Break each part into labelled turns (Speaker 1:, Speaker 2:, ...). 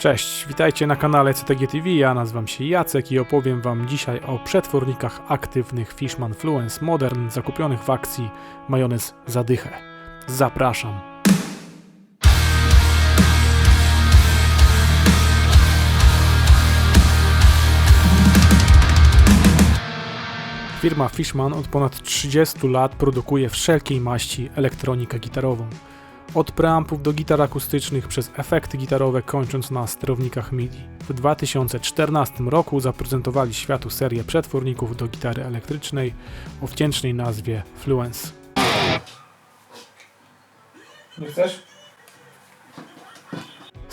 Speaker 1: Cześć, witajcie na kanale CTG TV. Ja nazywam się Jacek i opowiem Wam dzisiaj o przetwornikach aktywnych Fishman Fluence Modern zakupionych w akcji Majonez Zadychę. Zapraszam. Firma Fishman od ponad 30 lat produkuje wszelkiej maści elektronikę gitarową. Od preampów do gitar akustycznych przez efekty gitarowe kończąc na sterownikach MIDI. W 2014 roku zaprezentowali światu serię przetworników do gitary elektrycznej o wdzięcznej nazwie Fluence. Nie chcesz?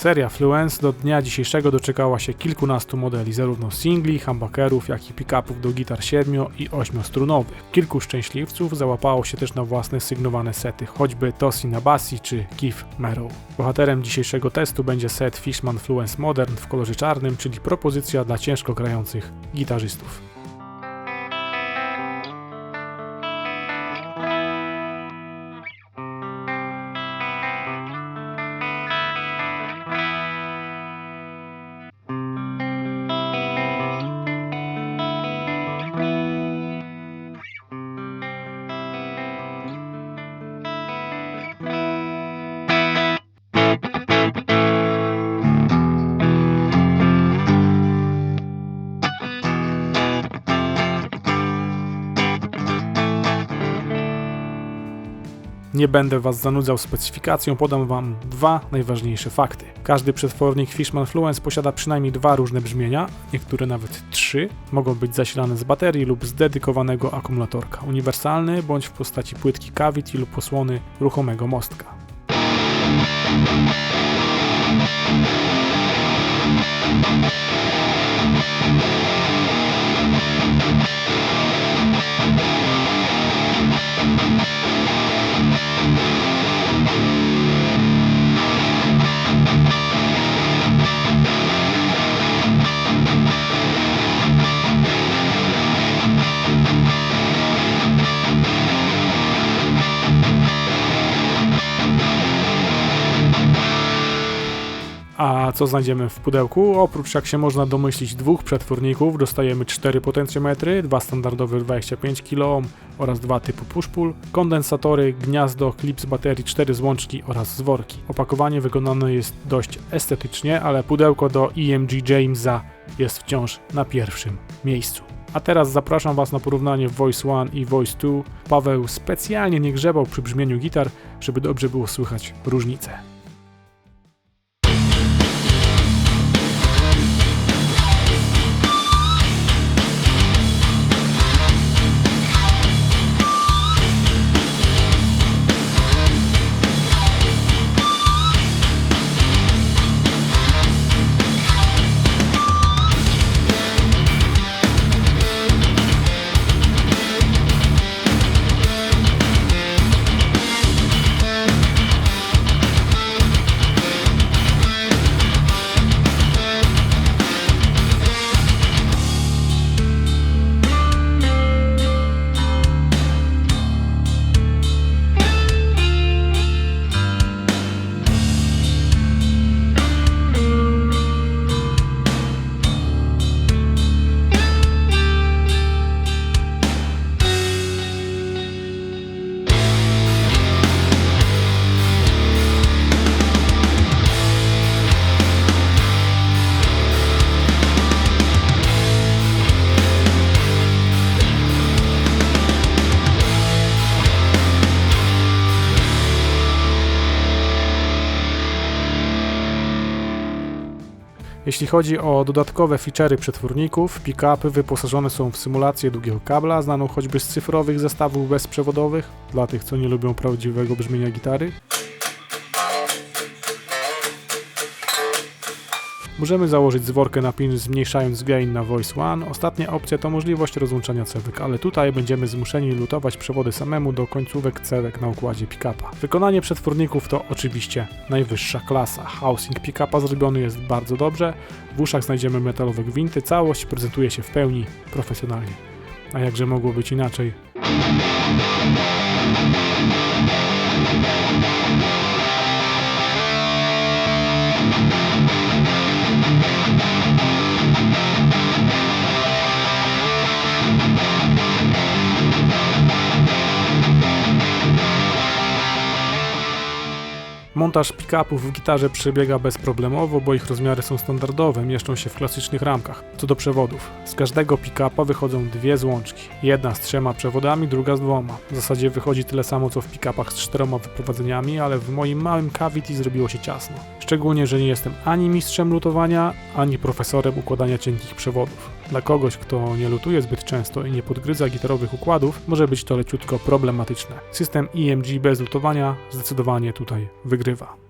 Speaker 1: Seria Fluence do dnia dzisiejszego doczekała się kilkunastu modeli, zarówno singli, humbuckerów, jak i pick-upów do gitar 7 i 8 strunowych. Kilku szczęśliwców załapało się też na własne sygnowane sety, choćby Tosi Nabasi czy Keith Merrow. Bohaterem dzisiejszego testu będzie set Fishman Fluence Modern w kolorze czarnym, czyli propozycja dla ciężko grających gitarzystów. Nie będę Was zanudzał specyfikacją, podam Wam dwa najważniejsze fakty. Każdy przetwornik Fishman Fluence posiada przynajmniej dwa różne brzmienia, niektóre nawet trzy. Mogą być zasilane z baterii lub z dedykowanego akumulatorka. Uniwersalny bądź w postaci płytki cavity lub osłony ruchomego mostka. A co znajdziemy w pudełku? Oprócz, jak się można domyślić, dwóch przetworników, dostajemy cztery potencjometry, dwa standardowe 25 kΩ oraz dwa typu push-pull, kondensatory, gniazdo, klip z baterii, cztery złączki oraz zworki. Opakowanie wykonane jest dość estetycznie, ale pudełko do EMG Jamesa jest wciąż na pierwszym miejscu. A teraz zapraszam Was na porównanie Voice 1 i Voice 2. Paweł specjalnie nie grzebał przy brzmieniu gitar, żeby dobrze było słychać różnicę. Jeśli chodzi o dodatkowe feature'y przetworników, pick-upy wyposażone są w symulację długiego kabla, znaną choćby z cyfrowych zestawów bezprzewodowych, dla tych co nie lubią prawdziwego brzmienia gitary. Możemy założyć zworkę na pin zmniejszając gain na Voice One. Ostatnia opcja to możliwość rozłączania cewek, ale tutaj będziemy zmuszeni lutować przewody samemu do końcówek cewek na układzie pick-upa. Wykonanie przetworników to oczywiście najwyższa klasa. Housing pick-upa zrobiony jest bardzo dobrze, w uszach znajdziemy metalowe gwinty, całość prezentuje się w pełni profesjonalnie. A jakże mogło być inaczej? Montaż pick-upów w gitarze przebiega bezproblemowo, bo ich rozmiary są standardowe, mieszczą się w klasycznych ramkach. Co do przewodów, z każdego pick-upa wychodzą dwie złączki. Jedna z trzema przewodami, druga z dwoma. W zasadzie wychodzi tyle samo co w pick-upach z czteroma wyprowadzeniami, ale w moim małym cavity zrobiło się ciasno. Szczególnie, że nie jestem ani mistrzem lutowania, ani profesorem układania cienkich przewodów. Dla kogoś, kto nie lutuje zbyt często i nie podgryza gitarowych układów, może być to leciutko problematyczne. System EMG bez lutowania zdecydowanie tutaj wygrywa.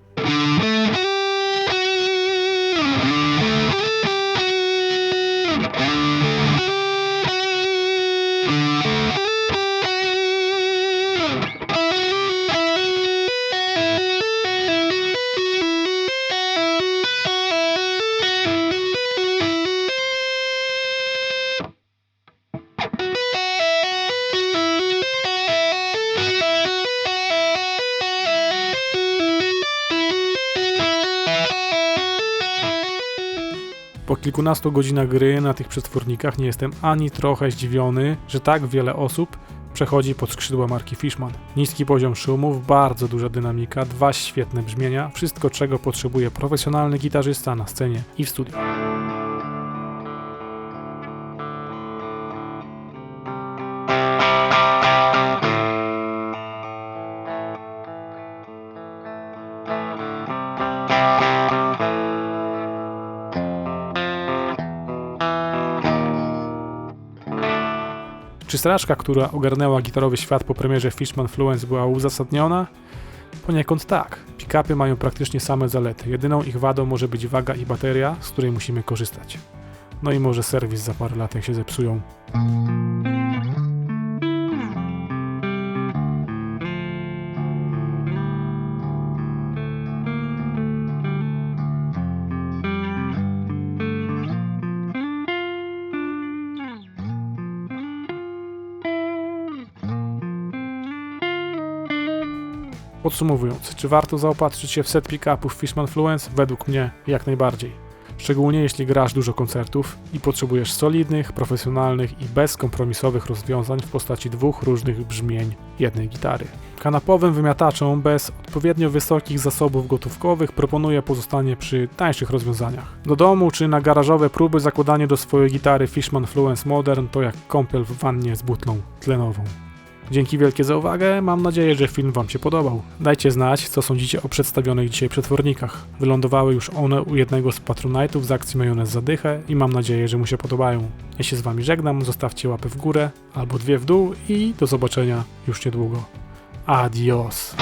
Speaker 1: Kilkunastu godzinach gry na tych przetwornikach nie jestem ani trochę zdziwiony, że tak wiele osób przechodzi pod skrzydła marki Fishman. Niski poziom szumów, bardzo duża dynamika, dwa świetne brzmienia, wszystko czego potrzebuje profesjonalny gitarzysta na scenie i w studiu. Czy strażka, która ogarnęła gitarowy świat po premierze Fishman Fluence była uzasadniona? Poniekąd tak. Pick-upy mają praktycznie same zalety. Jedyną ich wadą może być waga i bateria, z której musimy korzystać. No i może serwis za parę lat, jak się zepsują. Podsumowując, czy warto zaopatrzyć się w set pick-upów Fishman Fluence? Według mnie jak najbardziej. Szczególnie jeśli grasz dużo koncertów i potrzebujesz solidnych, profesjonalnych i bezkompromisowych rozwiązań w postaci dwóch różnych brzmień jednej gitary. Kanapowym wymiataczom bez odpowiednio wysokich zasobów gotówkowych proponuję pozostanie przy tańszych rozwiązaniach. Do domu czy na garażowe próby zakładanie do swojej gitary Fishman Fluence Modern to jak kąpiel w wannie z butlą tlenową. Dzięki wielkie za uwagę, mam nadzieję, że film Wam się podobał. Dajcie znać, co sądzicie o przedstawionych dzisiaj przetwornikach. Wylądowały już one u jednego z patronajtów z akcji Majonez za dychę i mam nadzieję, że mu się podobają. Ja się z Wami żegnam, zostawcie łapę w górę albo dwie w dół i do zobaczenia już niedługo. Adios.